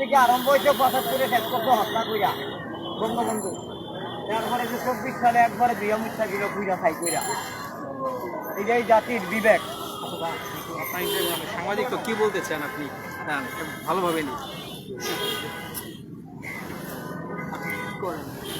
থেকে আরম্ভ হয়েছে পঁচাত্তরে শেষ করতে হত্যা কইরা বঙ্গবন্ধু। তারপরে যে চব্বিশ সালে একবারে বিয়া মুচ্ছা গেল কুইরা খাই কইরা। এটাই জাতির বিবেক। সামাজিক সাংবাদিক তো কি বলতে চান আপনি? হ্যাঁ, ভালোভাবে নি এই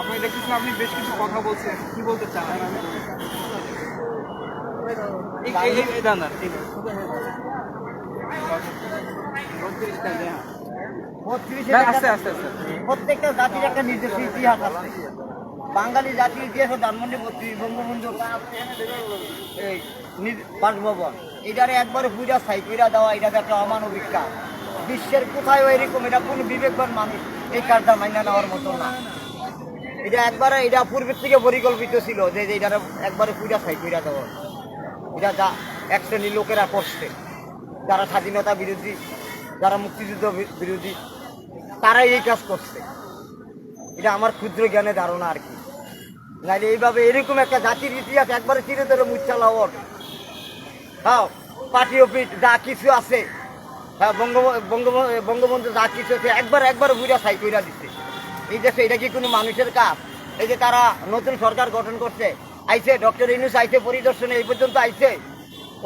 আপনি দেখতেছেন আপনি বেশ কিছু কথা বলছেন। কি বলতে চান? প্রত্যেকটা জাতির একটা নিজস্ব ইতিহাস আছে। বাঙালি জাতির ইতিহাস ধানমন্ডি বত্রিশ বঙ্গবন্ধু বাসভবন। এটারে একবারে পূজা ছাই কইরা দেওয়া এটা একটা অমানবিক কাজ। বিশ্বের কোথায় এরকম এটা কোন বিবেকবান মানুষ এই কাজটা মান্য নেওয়ার মতো না। এটা একবারে, এটা পূর্বের থেকে পরিকল্পিত ছিল যে এটারে একবারে পূজা ছাই কইরা দেওয়া। এটা যা এক শ্রেণির লোকেরা করছে। যারা স্বাধীনতা বিরোধী, যারা মুক্তিযুদ্ধ বিরোধী, তারাই এই কাজ করছে। এটা আমার ক্ষুদ্র জ্ঞানে ধারণা আর কি। নাহলে এইভাবে এরকম একটা জাতির ইতিহাস একবারে চিরে ধরে মুচ্ছা লাওয়ার হ্যাঁ পার্টি অফিস, যা কিছু আছে হ্যাঁ বঙ্গ বঙ্গবন্ধু যা কিছু একবার একবার বুঝা সাই কইরা দিচ্ছে এই দেশে এটা কি কোনো মানুষের কাজ? এই যে তারা নতুন সরকার গঠন করছে, আইছে, ডক্টর ইনুস আইছে, পরিদর্শনে এই পর্যন্ত আইছে।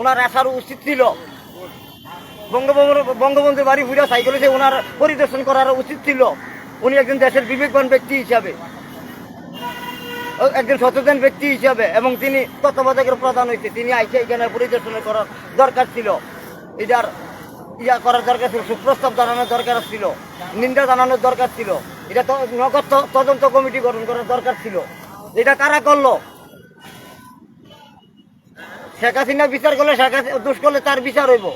ওনার আসার উচিত ছিল। বঙ্গবন্ধু বঙ্গবন্ধুর বাড়ি ঘুরে সাইকেলে ওনার পরিদর্শন করার উচিত ছিল। উনি একজন দেশের বিবেকবান ব্যক্তি হিসাবে। একজন সচেতন ব্যক্তি হিসাবে, এবং তিনি তত্ত্বাবধায়কের প্রধান হয়েছে তিনি আইসে এখানে পরিদর্শন করার দরকার ছিল। এটার ইয়া করার দরকার ছিল, সুপ্রস্তাব জানানোর দরকার ছিল, নিন্দা জানানোর দরকার ছিল। এটা নগদ তদন্ত কমিটি গঠন করার দরকার ছিল। এটা কারা করল? শেখ হাসিনা বিচার করলে শেখ হাসিনা দোষ করলে তার বিচার হইব।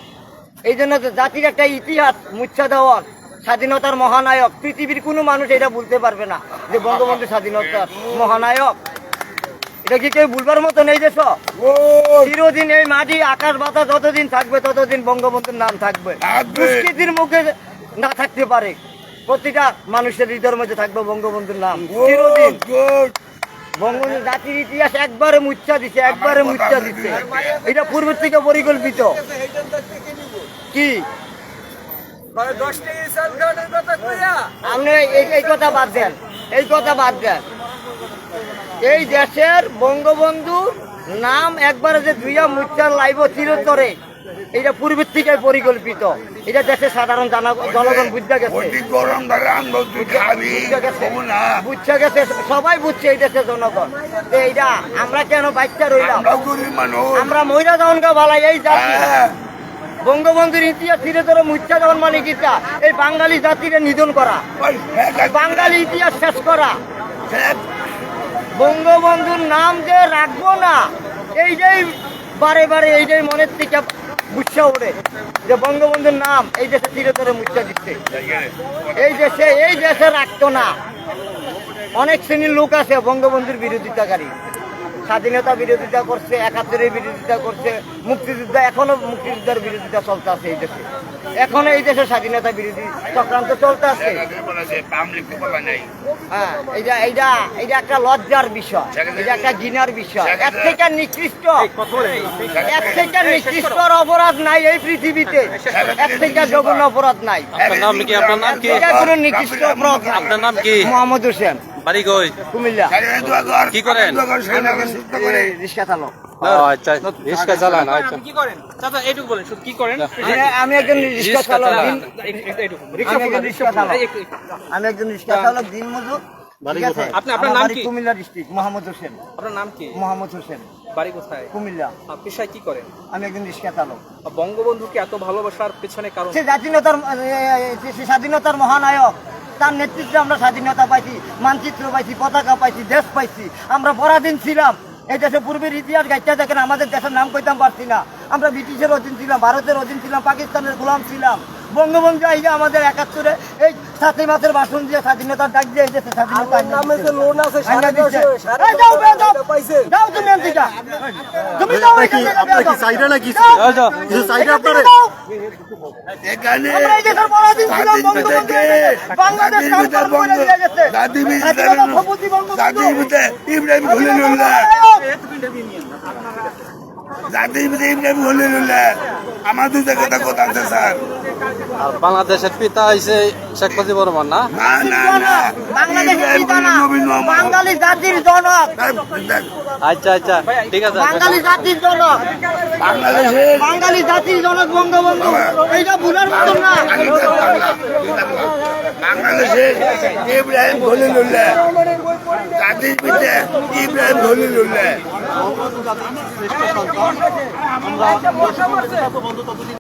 এই জন্য জাতির একটা ইতিহাস মুচ্ছা দেওয়ার, স্বাধীনতার মহানায়ক, পৃথিবীর কোনো মানুষ এটা বলতে পারবে না যে বঙ্গবন্ধু স্বাধীনতার মহানায়ক। কি কেউ ভুলবার মতো নেই দেশ চিরদিন এই মাটি আকাশ বাতাস যতদিন থাকবে ততদিন বঙ্গবন্ধুর নাম থাকবে। দুষ্কৃতির মুখে না থাকতে পারে। প্রতিটা মানুষের হৃদয়ের মধ্যে থাকবে বঙ্গবন্ধুর নাম। চিরদিন। বঙ্গবন্ধু জাতির ইতিহাস একবারে মুচ্ছা দিচ্ছে একবারে মুচ্ছা দিচ্ছে এটা পূর্বের থেকে পরিকল্পিত। কি? আপনি এই- এই কথা বাদ দেন। এই কথা বাদ দেন। এই দেশের বঙ্গবন্ধুর নাম একবারে যে দুইয়া মুচ্ছার লাইব চিরতরে এটা পূর্বের থেকে পরিকল্পিত। এটা দেশের সাধারণ জানা- জনগণ বুঝতে গেছে। বুঝতে গেছে। সবাই বুঝছে এই দেশের জনগণ। এইটা আমরা কেন বাচ্চা রইলাম? আমরা মহিলা দহনকে ভালাই এই জাতি। হ্যাঁ, বঙ্গবন্ধুর ইতিহাস ফিরে ধরে মুচ্ছা দেওয়ার মানে কিটা এই বাঙালি জাতিকে নিধন করা। বাঙালি ইতিহাস শেষ করা। বঙ্গবন্ধুর নাম যে রাখব না, এই যে বারে বারে, এই যে মনের থেকে মুচ্ছা ওঠে যে বঙ্গবন্ধুর নাম এই দেশে ধীরে ধরে মুচ্ছা দিচ্ছে। এই দেশে এই দেশে রাখতো না। অনেক শ্রেণির লোক আছে বঙ্গবন্ধুর বিরোধিতাকারী। স্বাধীনতা বিরোধিতা করছে একাত্তরের বিরোধিতা করছে মুক্তিযুদ্ধ এখনও মুক্তিযুদ্ধের বিরোধিতা চলতে আছে এই দেশে। এখনও এই দেশে স্বাধীনতা বিরোধী চক্রান্ত চলতে আছে। হ্যাঁ একটা লজ্জার বিষয় এটা একটা ঘৃণার বিষয়। এক থেকে নিকৃষ্ট এর থেকে নিকৃষ্টর অপরাধ নাই এই পৃথিবীতে। এর থেকে জঘন্য অপরাধ নাই। আপনার নাম কি? আপনার নাম কি? কোনো নিকৃষ্ট অপরাধ আপনার নাম কি? মোহাম্মদ হোসেন। বাড়ি কই? কুমিল্লা। কি করেন? রিক্সা চালক। আমি- একজন রিক্সা চালক। আমি একজন রিক্সা চালক। দিন মজুর আপনি- আপনার নাম কি? কুমিল্লা ডিস্ট্রিক্ট মোহাম্মদ হোসেন। আপনার নাম কি? মোহাম্মদ হোসেন। বাড়ি কোথায়? কুমিল্লা। পেশায় কি করেন? আমি একজন রিক্সা চালক। আর বঙ্গবন্ধুকে এত ভালোবাসার পেছনে কারণ সে স্বাধীনতার সে স্বাধীনতার মহানায়ক। তার নেতৃত্বে আমরা স্বাধীনতা পাইছি, মানচিত্র পাইছি, পতাকা পাইছি, দেশ পাইছি। আমরা পরাধীন ছিলাম। এই দেশে পূর্বের ইতিহাস গাইতে দেখেন, আমাদের দেশের নাম কইতাম পারছি না। আমরা ব্রিটিশের অধীন ছিলাম, ভারতের অধীন ছিলাম, পাকিস্তানের গোলাম ছিলাম। বঙ্গবন্ধু আইয়া আমাদের একাত্তরে এই সাতই মাসের ভাষণ দিয়ে স্বাধীনতার ডাক দিয়ে এই দেশে স্বাধীনতা আইনা দিচ্ছে। এই যাও বে, যাও। যাও তুমি এখান থেকে। তুমি যাও এখান থেকে, আপনার কি যাও। চাইরে না কিছু যাও। যাও, যাও। কিছু চাইরে এখান থেকে আপনারে যাও। এখানে আমরা এই দেশের পরাধীন ছিলাম, স্বাধীন বঙ্গবন্ধু থেকে বাংলাদেশ ইব্রাহিম খলিলুল্লাহ জাতির পিতা ইব্রাহিম খলিলুল্লাহ আমাদের কথা আছে স্যার। আর বাংলাদেশের পিতা হইছে শেখ মুজিবুর রহমান না। বাঙালি জাতির জনক। আচ্ছা আচ্ছা ঠিক আছে। বাঙালি জাতির জনক। বাংলাদেশের বাঙালি জাতির জনক বঙ্গবন্ধু। এইটা ভুলার মতো না। বাংলাদেশের ইব্রাহিম খলিলুল্লাহ। জাতির পিতা ইব্রাহিম খলিলুল্লাহ। শ্রেষ্ঠ সন্তান আমরা যত বন্ধু ততদিন